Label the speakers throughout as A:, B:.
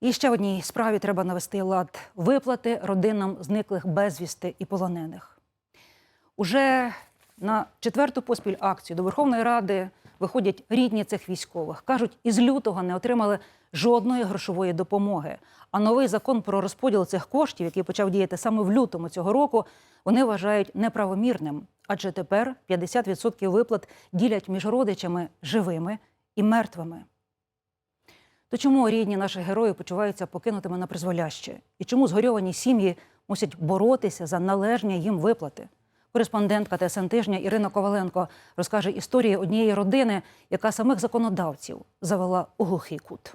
A: І ще в одній справі треба навести лад виплати родинам зниклих безвісти і полонених. Уже на четверту поспіль акцію до Верховної Ради виходять рідні цих військових. Кажуть, із лютого не отримали жодної грошової допомоги. А новий закон про розподіл цих коштів, який почав діяти саме в лютому цього року, вони вважають неправомірним. Адже тепер 50% виплат ділять між родичами живими і мертвими. То чому рідні наших героїв почуваються покинутими на призволяще? І чому згорьовані сім'ї мусять боротися за належні їм виплати? Кореспондентка ТСН тижня Ірина Коваленко розкаже історію однієї родини, яка самих законодавців завела у глухий кут.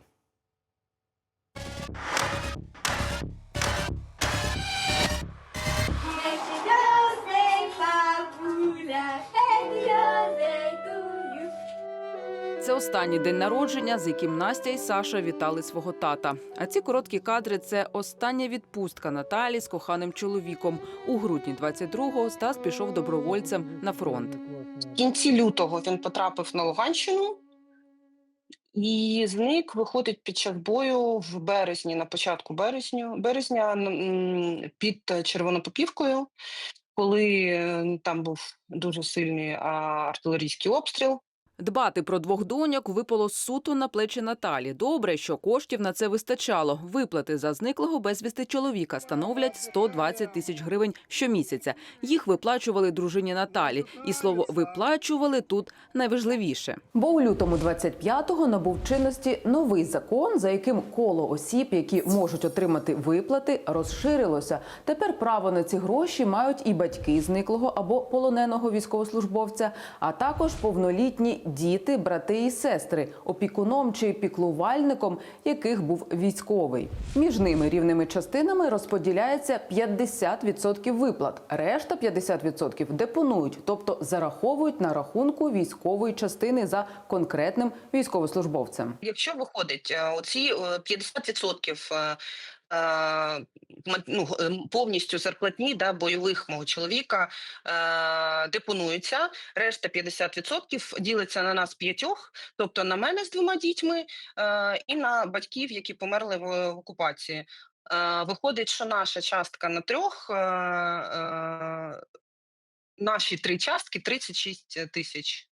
B: Це останній день народження, з яким Настя і Саша вітали свого тата. А ці короткі кадри це остання відпустка Наталі з коханим чоловіком. У грудні 22-го Стас пішов добровольцем на фронт.
C: В кінці лютого він потрапив на Луганщину і зник, виходить під час бою в березні, на початку березню, березня під Червонопопівкою, коли там був дуже сильний артилерійський обстріл.
B: Дбати про двох доньок випало суто на плечі Наталі. Добре, що коштів на це вистачало. Виплати за зниклого безвісти чоловіка становлять 120 тисяч гривень щомісяця. Їх виплачували дружині Наталі. І слово виплачували тут найважливіше.
D: Бо у лютому 25-го набув чинності новий закон, за яким коло осіб, які можуть отримати виплати, розширилося. Тепер право на ці гроші мають і батьки зниклого або полоненого військовослужбовця, а також повнолітні діти, брати і сестри, опікуном чи піклувальником яких був військовий. Між ними рівними частинами розподіляється 50% виплат. Решта 50% депонують, тобто зараховують на рахунку військової частини за конкретним військовослужбовцем.
C: Якщо виходить е, оці е, 50% е, ну, повністю зарплатні да, бойових мого чоловіка е, депонуються, решта 50% ділиться на нас п'ятьох, тобто на мене з двома дітьми е, і на батьків, які померли в, в окупації. Е, виходить, що наша частка на трьох, е, е, наші три частки 36 тисяч.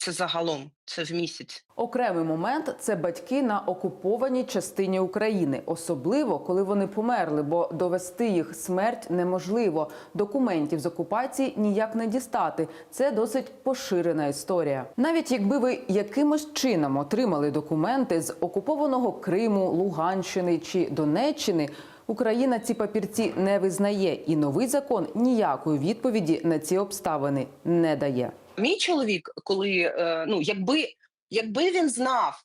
C: Це загалом, це в місяць.
D: Окремий момент це батьки на окупованій частині України, особливо коли вони померли, бо довести їх смерть неможливо. Документів з окупації ніяк не дістати. Це досить поширена історія. Навіть якби ви якимось чином отримали документи з окупованого Криму, Луганщини чи Донеччини. Україна ці папірці не визнає, і новий закон ніякої відповіді на ці обставини не дає.
C: Мій чоловік, коли е, ну якби, якби він знав,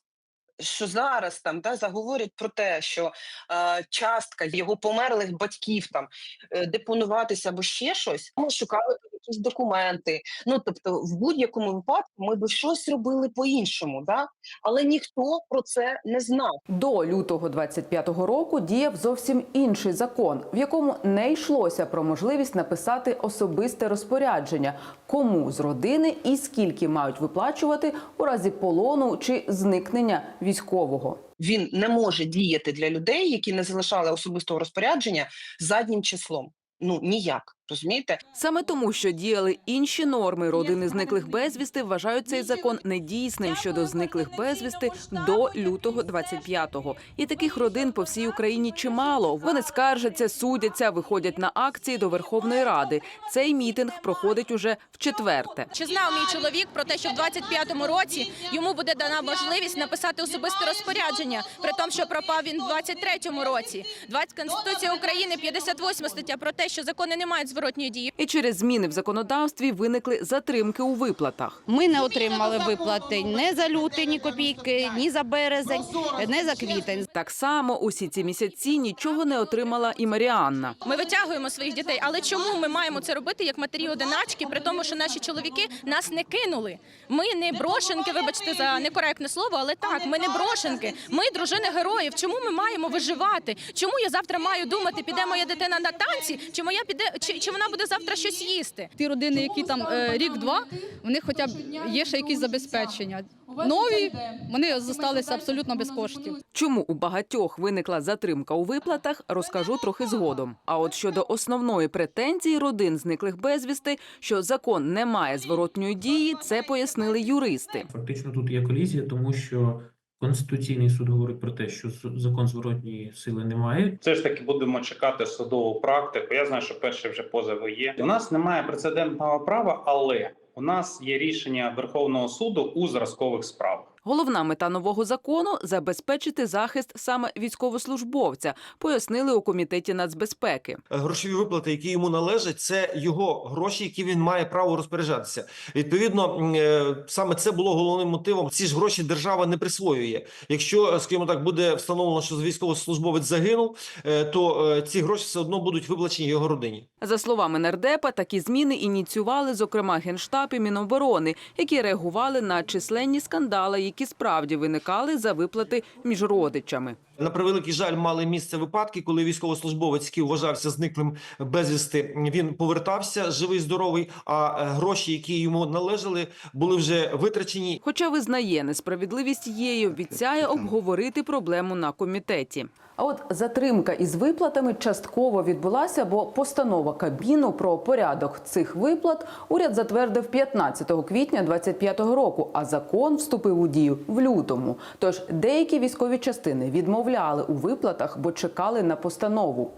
C: що зараз там да, заговорять про те, що е, частка його померлих батьків там е, депонуватися або ще щось, ми шукали якісь документи. Ну тобто, в будь-якому випадку ми б щось робили по-іншому, да? але ніхто про це не знав.
D: До лютого 25-го року діяв зовсім інший закон, в якому не йшлося про можливість написати особисте розпорядження, кому з родини і скільки мають виплачувати у разі полону чи зникнення військового.
C: Він не може діяти для людей, які не залишали особистого розпорядження заднім числом. Ну ніяк, розумієте?
B: Саме тому, що діяли інші норми родини зниклих безвісти, вважають цей закон недійсним щодо зниклих безвісти до лютого 25-го. І таких родин по всій Україні чимало. Вони скаржаться, судяться, виходять на акції до Верховної Ради. Цей мітинг проходить уже в четверте.
E: Чи знав мій чоловік про те, що в 25-му році йому буде дана можливість написати особисте розпорядження, при тому, що пропав він в 23-му році? 20 Конституція України, 58 стаття про те, що закони не мають зворотньої дії.
B: І через зміни в законодавстві виникли затримки у виплатах.
F: Ми не отримали виплати ні за лютий, ні копійки, ні за березень, ні за квітень.
B: Так само усі ці місяці нічого не отримала і Маріанна.
E: Ми витягуємо своїх дітей, але чому ми маємо це робити як матері одиначки, при тому, що наші чоловіки нас не кинули? Ми не брошенки, вибачте за некоректне слово, але так, ми не брошенки. Ми дружини героїв. Чому ми маємо виживати? Чому я завтра маю думати, піде моя дитина на танці, чи моя піде, чи, чи вона буде завтра щось їсти?
G: ті родини, які там е, рік-два, в них хоча б є ще якісь забезпечення. нові, вони залишилися абсолютно без коштів.
B: Чому у багатьох виникла затримка у виплатах, розкажу трохи згодом. А от щодо основної претензії родин зниклих безвісти, що закон не має зворотньої дії, це пояснили юристи.
H: Фактично тут є колізія, тому що Конституційний суд говорить про те, що закон зворотньої сили немає.
I: Це ж таки будемо чекати судову практику. Я знаю, що перші вже позови є. У нас немає прецедентного права, але у нас є рішення Верховного суду у зразкових справах.
B: Головна мета нового закону забезпечити захист саме військовослужбовця, пояснили у комітеті нацбезпеки.
J: грошові виплати, які йому належать, це його гроші, які він має право розпоряджатися. Відповідно, е, саме це було головним мотивом. Ці ж гроші держава не присвоює. Якщо, скажімо так, буде встановлено, що військовослужбовець загинув, е, то е, ці гроші все одно будуть виплачені його родині.
B: За словами нардепа, такі зміни ініціювали, зокрема, Генштаб і Міноборони, які реагували на численні скандали, які справді виникали за виплати між родичами.
J: На превеликий жаль, мали місце випадки, коли військовослужбовець, який вважався зниклим безвісти, він повертався живий, здоровий. А е, гроші, які йому належали, були вже витрачені.
B: Хоча визнає несправедливість є, і обіцяє обговорити проблему на комітеті.
D: А от затримка із виплатами частково відбулася, бо постанова Кабміну про порядок цих виплат уряд затвердив 15 квітня 2025 року, а закон вступив у дію в лютому. Тож деякі військові частини відмовляли у виплатах, бо чекали на постанову.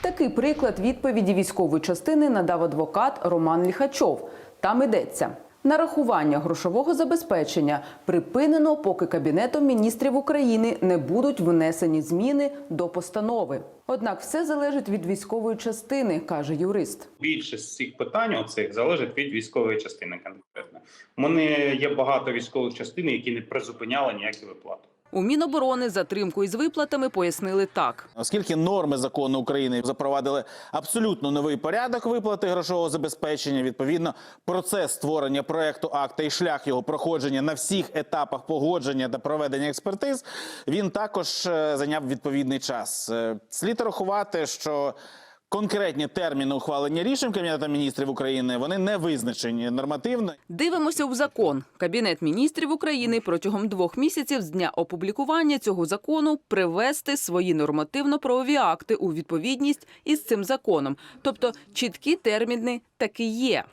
D: Такий приклад відповіді військової частини надав адвокат Роман Ліхачов. Там йдеться. Нарахування грошового забезпечення припинено, поки Кабінетом міністрів України не будуть внесені зміни до постанови. Однак все залежить від військової частини, каже юрист.
I: Більшість цих питань оцих залежить від військової частини конкретно. У мене є багато військових частин, які не призупиняли ніякі виплати.
B: У Міноборони затримку із виплатами пояснили так.
K: Оскільки норми закону України запровадили абсолютно новий порядок виплати грошового забезпечення, відповідно, процес створення проекту акта і шлях його проходження на всіх етапах погодження та проведення експертиз, він також е, зайняв відповідний час. Е, Слід рахувати, що конкретні терміни ухвалення рішень Кабінету міністрів України вони не визначені нормативно.
B: Дивимося в закон. Кабінет міністрів України протягом двох місяців з дня опублікування цього закону привести свої нормативно-правові акти у відповідність із цим законом. Тобто чіткі терміни таки є.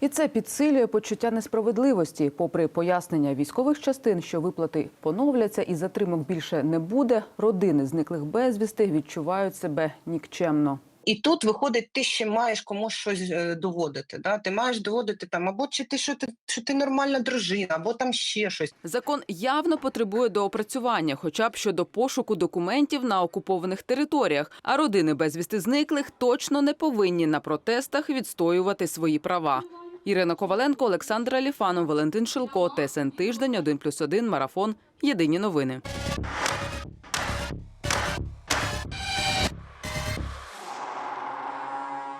D: І це підсилює почуття несправедливості. Попри пояснення військових частин, що виплати поновляться і затримок більше не буде, родини зниклих безвісти відчувають себе нікчемно.
C: І тут виходить, ти ще маєш комусь щось е, доводити. Да? Ти маєш доводити там, або чи ти що ти що ти нормальна дружина, або там ще щось.
B: Закон явно потребує доопрацювання, хоча б щодо пошуку документів на окупованих територіях. А родини безвісти зниклих точно не повинні на протестах відстоювати свої права. Ірина Коваленко, Олександр Аліфанов, Валентин Шилко, ТСН Тиждень, 1+,1, Марафон. Єдині новини.